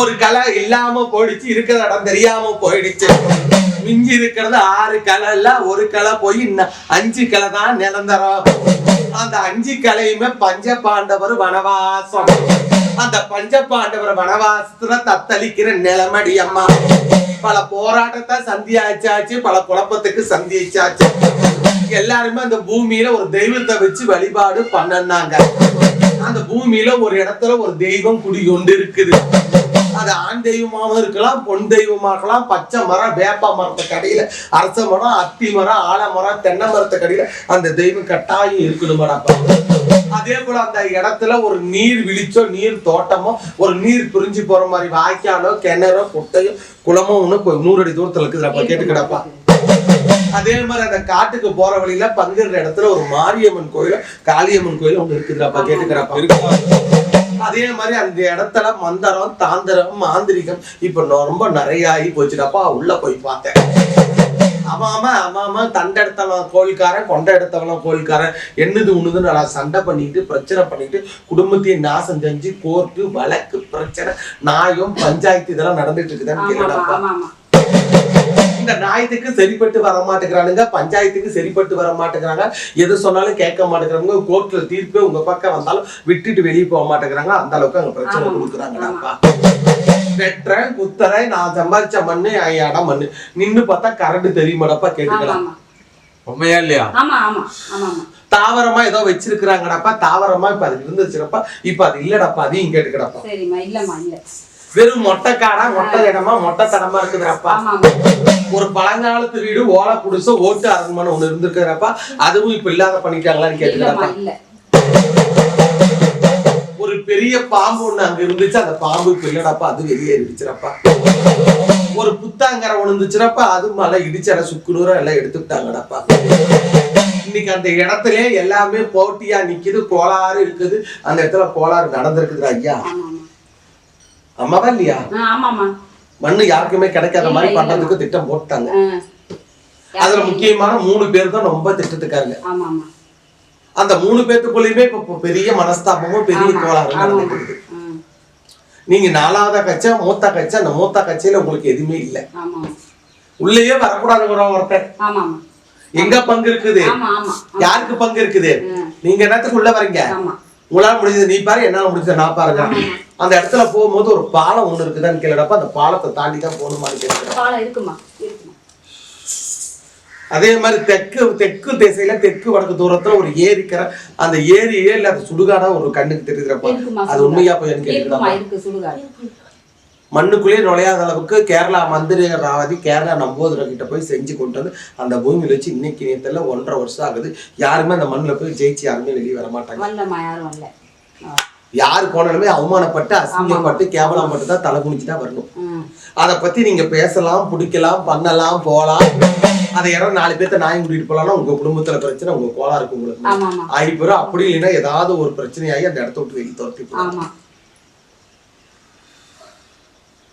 ஒரு கலை இல்லாம போயிடுச்சு இருக்கிற இடம் தெரியாம போயிடுச்சு. மிஞ்சி இருக்கிறது ஆறு கலை இல்ல ஒரு கலை போய் அஞ்சு கலை தான் நிரந்தரம். அந்த அஞ்சு கலையுமே பஞ்ச பாண்டவர் வனவாசம். அந்த பஞ்ச பாண்டவர் வனவாசத்துல தத்தளிக்கிற நிலமடி அம்மா. பல போராட்டத்தை சந்தியாச்சாச்சு பல குழப்பத்துக்கு சந்திச்சாச்சு. எல்லாருமே அந்த பூமியில ஒரு தெய்வத்தை வச்சு வழிபாடு பண்ணாங்க அந்த பூமியில ஒரு இடத்துல ஒரு தெய்வம் குடி கொண்டு இருக்குது அது ஆண் தெய்வமாகவும் இருக்கலாம் பொன் தெய்வமாகலாம் பச்சை மரம் வேப்ப மரத்துக்கு அடியில அரச மரம் அத்தி மரம் ஆலமரம் தென்னை மரத்துக்கு அடியில அந்த தெய்வம் கட்டாயம் இருக்கணுமாடாப்பா அதே போல அந்த இடத்துல ஒரு நீர் விழிச்சோ நீர் தோட்டமோ ஒரு நீர் பிரிஞ்சு போற மாதிரி வாய்க்காலோ கிணறோ குட்டையோ குளமோ ஒண்ணு நூறு அடி தூரத்துல இருக்குதுடாப்பா கேட்டுக்கிடாப்பா. அதே மாதிரி அந்த காட்டுக்கு போற வழியில பங்குற இடத்துல ஒரு மாரியம்மன் கோயிலும் காளியம்மன் கோயிலும் ஒண்ணு இருக்குதுடாப்பா கேட்டுக்கிறாப்பா அதே மாதிரி அந்த இடத்துல மந்திரம் தாந்திரம் மாந்திரிகம் இப்ப ரொம்ப நிறைய ஆகி போச்சுடாப்பா உள்ள போய் பார்த்தேன். அமாம அமாம தண்ட இடத்தவன் கோயில்காரன் கொண்ட இடத்தவன் கோயில்காரன். என்னது உண்ணுதுன்னு நல்லா சண்டை பண்ணிட்டு பிரச்சனை பண்ணிட்டு குடும்பத்தையும் நாசம் செஞ்சு கோர்ட்டு வழக்கு பிரச்சனை நாயம் பஞ்சாயத்து இதெல்லாம் நடந்துட்டு இருக்குதான்னு ஆமா இந்த நாயத்துக்கு சரிப்பட்டு வர மாட்டேங்கிறானுங்க பஞ்சாயத்துக்கு சரிப்பட்டு வர மாட்டேங்கிறாங்க எது சொன்னாலும் கேட்க மாட்டேங்கிறாங்க. கோர்ட்ல தீர்ப்பே உங்க பக்கம் வந்தாலும் விட்டுட்டு வெளியே போக மாட்டேங்கிறாங்க. அந்த அளவுக்கு அங்க பிரச்சனை. கொடுக்குறாங்கடாப்பா வெட்டுறேன் குத்துறேன் நான் சம்பாதிச்ச மண்ணு என் இடம் மண்ணு. நின்னு பார்த்தா கரண்ட் தெரியுமாடப்பா கேட்டுக்கலாம் உண்மையா இல்லையா? ஆமா ஆமா ஆமா ஆமா தாவரமா ஏதோ வச்சிருக்கிறாங்கடாப்பா. தாவரமா இப்ப அது இருந்துச்சுடப்பா. இப்ப அது இல்லடப்பா அதையும் கேட்டுக்கடப்பா. சரிம்மா இல்லம்மா இல்ல. வெறும் மொட்டை காடா மொட்டை இடமா மொட்டை தடமா இருக்குதுடப்பா ஒரு பழங்காலத்து வீடு ஓலை குடிசை ஓட்டு அரண்மனை ஒண்ணு இருந்திருக்கிறப்ப அதுவும் இப்ப இல்லாத பண்ணிட்டாங்களான்னு கேட்டுக்கிறப்ப? ஒரு பெரிய பாம்பு ஒண்ணு அங்க இருந்துச்சு அந்த பாம்பு இப்ப இல்லடாப்பா அது வெளியேறிடுச்சுறப்பா ஒரு புத்தாங்கரை ஒண்ணு இருந்துச்சுறப்ப அது மலை இடிச்சட சுக்குநூறம் எல்லாம் எடுத்துக்கிட்டாங்கடாப்பா. இன்னைக்கு அந்த இடத்துல எல்லாமே போட்டியா நிக்குது கோளாறு இருக்குது. அந்த இடத்துல கோளாறு நடந்திருக்குது ஐயா. அம்மாவா இல்லையா? மண்ணு யாருக்குமே கிடைக்காத மாதிரி. பண்றதுக்கு திட்டம் போட்டாங்க. அதுல முக்கியமான மூணு பேர் தான் ரொம்ப திட்டத்துக்காருங்க. அந்த மூணு பேத்துக்குள்ளயுமே இப்ப பெரிய மனஸ்தாபமும் பெரிய ஆமா. நடந்துட்டு நீங்க நாலாவதா கட்சா மூத்தா கட்சா அந்த மூத்தா கட்சியில உங்களுக்கு எதுவுமே இல்ல. உள்ளேயே ஆமா ஆமா எங்க பங்கு இருக்குது? யாருக்கு பங்கு இருக்குது. நீங்க என்னத்துக்கு உள்ள வரீங்க உங்களால முடிஞ்சது நீ பாரு என்னால முடிஞ்சது நான் பாருங்க. அந்த இடத்துல போகும்போது ஒரு பாலம் ஒண்ணு இருக்குதான்னு கேளுடப்ப அந்த பாலத்தை தாண்டி தான் இருக்குமா? இருக்குமா? அதே மாதிரி தெற்கு தெற்கு திசையில தெற்கு வடக்கு தூரத்துல ஒரு ஏரிக்கிற அந்த ஏரியே இல்ல அது சுடுகாடா ஒரு கண்ணுக்கு தெரியுதுறப்ப அது உண்மையா போய் இருக்குமா கேட்கிறப்ப இருக்கு சுடுகாடு மண்ணுக்குள்ளே நுழையாத அளவுக்கு கேரளா மந்திரி ராவதி கேரளா நம்போதர கிட்ட போய் செஞ்சு கொண்டு வந்து அந்த பூமியில வச்சு இன்னைக்கு நேரத்துல ஒன்றரை வருஷம் ஆகுது. யாருமே அந்த மண்ணுல போய் ஜெயிச்சு யாருமே வெளியே வர மாட்டாங்க. யாரு போனாலுமே அவமானப்பட்டு அசிங்கப்பட்டு கேவலப்பட்டு தான் தலை குனிச்சு தான் வரணும். அதை பத்தி நீங்க பேசலாம் பிடிக்கலாம் பண்ணலாம் போலாம். அதை யாரும் நாலு பேர்த்த நாயும் கூட்டிட்டு போலாம்னா உங்க குடும்பத்துல பிரச்சனை உங்க கோலா இருக்கு உங்களுக்கு. ஆயிப்போம் அப்படி இல்லைன்னா ஏதாவது ஒரு பிரச்சனையாகி அந்த இடத்த விட்டு வெளியே துரத்தி ஆமா.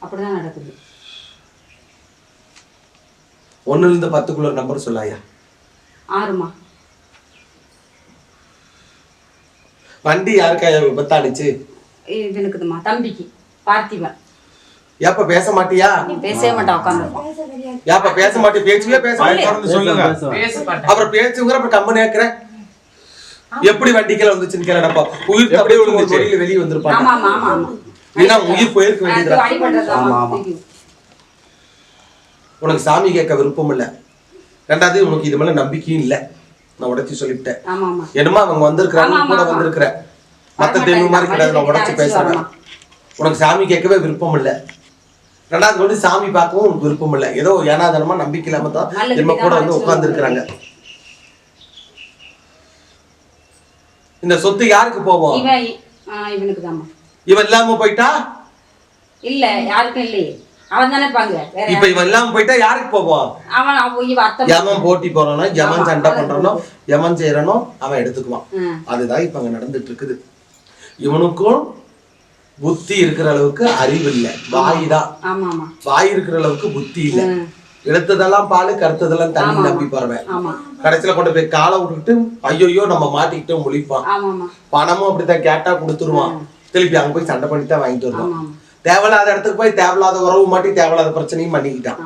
அப்படிதான் நடக்குது. ஒண்ணுல இருந்து பத்துக்குள்ள நம்பர் சொல்லாயா? ஆறுமா? வண்டி யாருக்கா விபத்தானுச்சு? இது எனக்குதுமா தம்பிக்கு பார்த்திபன் ஏப்ப பேச மாட்டியா? பேசவே மாட்டான் உட்காந்து. ஏப்பா பேச மாட்டே பேச்சுவே பேச மாட்டே. சொல்லுங்க. அப்புறம் பேச்சுங்கிற அப்புறம் கம்மனு ஏக்குற? எப்படி வண்டிக்கல வந்துச்சுன்னு கேளடப்பா உயிர் விழுந்துச்சு? வெளியில வெளியே வந்திருப்பாங்க ஆமா ஆமா. ஏன்னா உயிர் போயிருக்க அடிபட்டதாமா உனக்கு சாமி கேட்க விருப்பம் இல்ல. ரெண்டாவது உனக்கு இது மேல நம்பிக்கையும் இல்ல. நான் உடைச்சு சொல்லிவிட்டேன். ஆமா என்னமா அவங்க வந்திருக்கிறாங்க கூட. வந்திருக்கிற? மத்த தெய்வம் மாதிரி கிடையாது. நான் உடைச்சு பேசுறேன். உனக்கு சாமி கேட்கவே விருப்பம் இல்ல. ரெண்டாவது கொண்டு சாமி பார்க்கவும் உனக்கு விருப்பம் இல்ல. ஏதோ ஏனாதனமா நம்பிக்கை இல்லாம தான் நம்ம கூட வந்து உட்கார்ந்து இருக்கிறாங்க இந்த சொத்து யாருக்கு போவோம்? இவனுக்கு தாமா இவன் இல்லாம போயிட்டா? இல்ல யாருக்கும் இல்லையே. அவன் தானே பாங்க வேற இப்ப இவன் இல்லாம போயிட்டா யாருக்கு அவன் அத்தை எவன் போட்டி போறானோ ஆமா, சண்டை பண்றானோ எவன் செய்யறானோ அவன் எடுத்துக்குவான். அதுதான் இப்ப அங்க நடந்துட்டு இருக்குது இவனுக்கும் புத்தி இருக்கிற அளவுக்கு அறிவு இல்ல. வாய் தான். வாய் இருக்கிற அளவுக்கு புத்தி இல்ல. எடுத்ததெல்லாம் பால் கருத்ததெல்லாம் தண்ணி. நம்பி போறவன் கடைசியில கொண்டு போய் காலை விட்டுக்கிட்டு ஐயோ நம்ம மாட்டிக்கிட்டு முழிப்பான். பணமும் அப்படித்தான் கேட்டா கொடுத்துருவான். திருப்பி அங்க போய் சண்டை பண்ணி தான் வாங்கிட்டு வருவான் தேவையில்லாத இடத்துக்கு போய் தேவையில்லாத உறவு மாட்டி தேவையில்லாத பிரச்சனையும் பண்ணிக்கிட்டான்.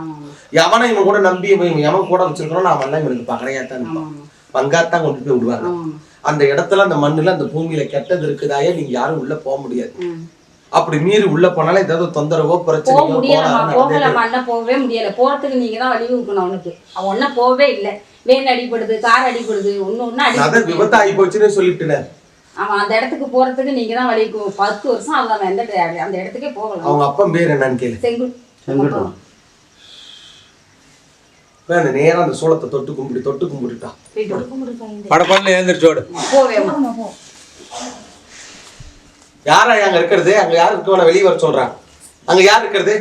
எவனை இவன் கூட நம்பி எவன் கூட வச்சிருக்கிறோம் அவன் எல்லாம் இவனுக்கு பகடையாத்தான் இருப்பான் ஆமா பங்காத்தான் கொண்டு போய் விடுவாங்க. அந்த இடத்துல அந்த மண்ணுல அந்த பூமியில கெட்டது இருக்குதாயே நீங்க யாரும் உள்ள போக முடியாது. அப்படி மீறி உள்ள போனாலும் ஏதாவது தொந்தரவோ பிரச்சனையோ அண்ணன் போகவே முடியல. போறதுக்கு நீங்க தான் வழி கொடுக்கணும் அவனுக்கு. அவன் ஒன்னும் போகவே இல்லை. வேன் அடிப்படுது கார் அடிப்படுது அதான் அடிப்படுது விபத்து ஆகி போச்சுன்னு சொல்லிட்டுனேன் அவன் அந்த இடத்துக்கு போறதுக்கு நீங்க தான் வழி பத்து வருஷம் எந்த ட- அந்த இடத்துக்கே போகலாம் அவங்க அப்பன் பேர் என்னன்னு கேளு. செங்குல் செங்குட்டம். போய் அந்த நேரா அந்த சூளத்தை தொட்டு கும்பிட்டு தொட்டு கும்பிட்டுட்டான் போயிட்டு படப்படல எழுந்திரிச்சோடு போவே யாரா அங்க இருக்கிறது? அங்க யார் இருக்கவன வெளியே வர சொல்றான் அங்க யார் இருக்கிறது?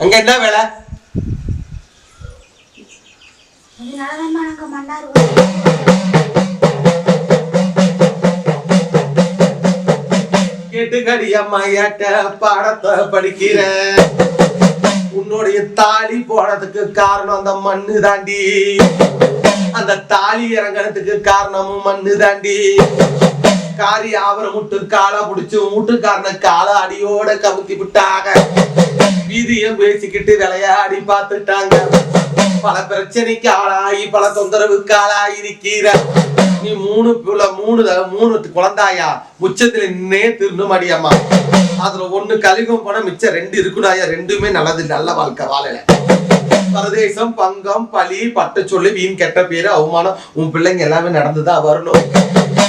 அங்க என்ன வேலை? அதனாலதான் நாங்க மன்னார் கேட்டுக்கடி அம்மா ஏட்ட பாடத்தை படிக்கிற உன்னுடைய தாலி போனதுக்கு காரணம் அந்த மண்ணு தாண்டி. அந்த தாலி இறங்குறதுக்கு காரணமும் மண்ணு தாண்டி. காரி ஆவர முட்டு காலை புடிச்சு மூட்டுக்காரன காலை அடியோட கவுத்தி விட்டாங்க. வீதியும் பேசிக்கிட்டு விளையாடி பார்த்துட்டாங்க. பல பிரச்சனைக்கு ஆளாகி பல தொந்தரவுக்கு ஆளாகி நிக்கிற நீ மூணு புள்ள மூணு மூணு குழந்தாயா? உச்சத்துல நின்னே திருணும் அடியம்மா. அதுல ஒண்ணு கலிகம் போனா மிச்சம் ரெண்டு இருக்குடாயா? ரெண்டுமே நல்லது நல்ல வாழ்க்கை வாழல. பரதேசம் பங்கம் பழி பட்ட சொல்லி வீண் கெட்ட பேரு அவமானம் உன் பிள்ளைங்க எல்லாமே நடந்துதான் வரணும்.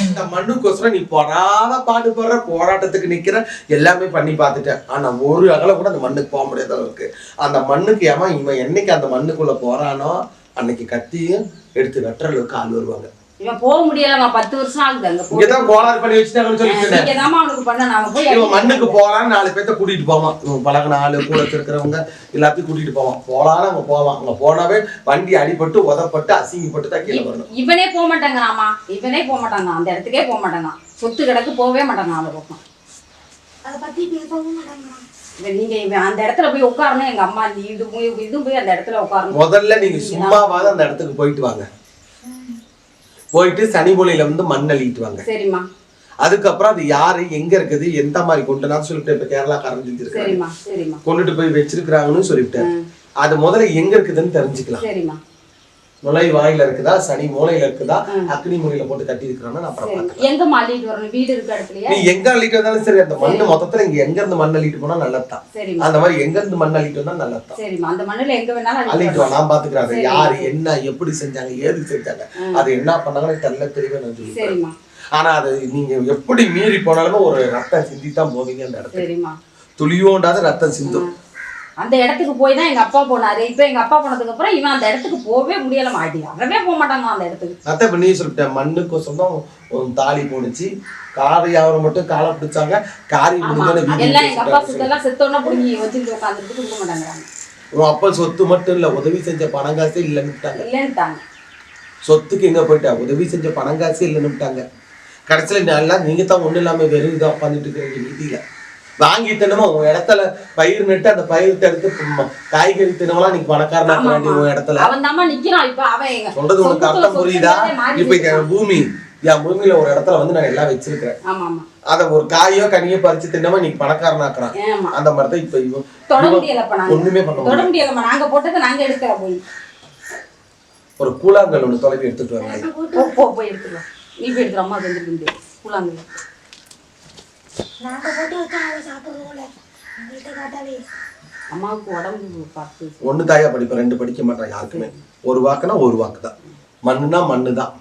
இந்த மண்ணுக்கோசரம் நீ போராத பாடுபடுற போராட்டத்துக்கு நிக்கிற எல்லாமே பண்ணி பார்த்துட்டேன். ஆனா ஒரு அகல கூட அந்த மண்ணுக்கு போக முடியாத அளவுக்கு. அந்த மண்ணுக்கு ஏமா இவன் என்னைக்கு அந்த மண்ணுக்குள்ள போறானோ அன்னைக்கு கத்தியும் எடுத்து வெட்டுற அளவுக்கு ஆள் வருவாங்க. இவன் போக முடியலம்மா பத்து வருஷம் ஆகுது அங்க போய் இங்கதான் கோளாறு பண்ணி வச்சுட்டாங்கன்னு சொல்லிட்டு நீங்க தாம்மா அவனுக்கு பண்ண நாம போய் இவன் மண்ணுக்கு போலான்னு நாலு பேர்த்த கூட்டிட்டு போவான். இவன் பழகின ஆளு கூட இருக்கிறவங்க எல்லாத்தையும் கூட்டிட்டு போவான். போலான்னு அங்க போவான். அங்க போனாவே வண்டி அடிபட்டு உதப்பட்டு அசிங்கப்பட்டு தான் கீழே வரணும். இவனே போக மாட்டாங்கறாமா இவனே போக மாட்டாங்க அந்த இடத்துக்கே போக மாட்டாங்க சொத்து கிடக்கு போகவே மாட்டாங்க அந்த பக்கம்? அதை பத்தி பேசவும் மாட்டாங்க இவன் நீங்க அந்த இடத்துல போய் உட்காரணும். எங்க அம்மா நீ இது போய் இதுவும் போய் அந்த இடத்துல உட்காரணும். முதல்ல நீங்க சும்மாவாவது அந்த இடத்துக்கு போயிட்டு வாங்க. போயிட்டு சனி மூலையில வந்து மண் அள்ளிட்டு வாங்க சரிம்மா. அதுக்கப்புறம் அது யாரு எங்க இருக்குது எந்த மாதிரி கொண்டு நான் சொல்லிட்டு இப்ப செஞ்சிருக்காங்க சரிம்மா சரிம்மா. கொண்டுட்டு போய் வச்சிருக்கிறாங்கன்னு சொல்லிவிட்டேன். அது முதல்ல எங்க இருக்குதுன்னு தெரிஞ்சுக்கலாம். சரிம்மா நுழை வாயில இருக்குதா? சனி மூலையில இருக்குதா? அக்னி மூலையில போட்டு கட்டி இருக்கிறான்னு நான் அப்புறம். எங்க மாட்டிட்டு வரணும்? வீடு இருக்க இடத்துலயே? நீ எங்க அள்ளிட்டு வந்தாலும் சரி அந்த மண்ணு மொத்தத்துல இங்க எங்க இருந்து மண் அள்ளிட்டு போனா நல்லதுதான். சரிம்மா. அந்த மாதிரி எங்க இருந்து மண் அள்ளிட்டு வந்தா நல்லதுதான். சரிம்மா. அந்த மண்ணுல எங்க வேணாலும் அள்ளிட்டு வா நான் பாத்துக்கிறேன் சரி. யாரு என்ன எப்படி செஞ்சாங்க ஏது செஞ்சாங்க அது என்ன பண்ணாங்கன்னு தெரியல தெரியவே நான் சொல்லுவேன் ஆனா அது நீங்க எப்படி மீறி போனாலுமே ஒரு ரத்தம் சிந்தி தான் போவீங்க அந்த சரிம்மா. துளியோண்டாத ரத்தம் சிந்தும். அந்த இடத்துக்கு போய் தான் எங்க அப்பா போனாரு. இப்ப எங்க அப்பா போனதுக்கு அப்புறம் இவன் அந்த இடத்துக்கு போகவே முடியல மாட்டி. அறவே போக மாட்டாங்க அந்த இடத்துக்கு. அத்தை இப்ப நீ சொல்லிட்டேன். மண்ணுக்கோசம் தான் ஒரு தாலி போணுச்சு காரி யாவரை மட்டும் காலை பிடிச்சாங்க. காரி அதெல்லாம் எங்க அப்பா சுத்தெல்லாம் செத்தோன்னா புடுங்கி வச்சுட்டு உட்காந்துட்டு கொடுக்க மாட்டாங்க உன் அப்பா சொத்து மட்டும் இல்ல உதவி செஞ்ச பணம் காசே இல்லைன்னுட்டாங்க இல்லைன்னுட்டாங்க சொத்துக்கு எங்க போயிட்டா? உதவி செஞ்ச பணம் காசே இல்லைன்னுட்டாங்க கடைசியில நல்லா நீங்க தான் ஒண்ணும் இல்லாம வெறும் இதாக உட்காந்துட்டு இருக்கிறீங்க வீதியில வாங்கி தினமா உன் இடத்துல பயிர் நட்டு அந்த பயிர் எடுத்து ம- காய்கறி தினமெல்லாம் நீ பணக்காரனா வேண்டிய உன் இடத்துல. அவன் தாம்மா நிக்கிறான். இப்ப அவன் எங்க சொல்றது உனக்கு அர்த்தம் புரியுதா? இப்ப. என் பூமி என் பூமியில ஒரு இடத்துல வந்து நான் எல்லாம் வச்சிருக்கிறேன். ஆமா அத ஒரு காயோ கனியோ பறிச்சு தின்னமா நீ பணக்காரனாக்குறான். அந்த மாதிரி தான் இப்ப இவன் நாங்க. ஒண்ணுமே பண்ண தொட நாங்க போட்டதை நாங்க எடுக்கிற போய். ஒரு கூழாங்கல் ஒண்ணு தொலைவி எடுத்துட்டு போ போய் எடுத்துக்கலாம் நீ போய் எடுத்துரு அம்மா வந்துருக்கு கூழாங்கல். நாங்க போட்டு வச்சா அதை அம்மாவுக்கு உடம்பு பார்த்து தாயா படிப்பேன் ரெண்டு படிக்க மாட்டேன் யாருக்குமே. ஒரு வாக்குனா ஒரு வாக்கு தான் மண்ணுனா மண்ணு தான்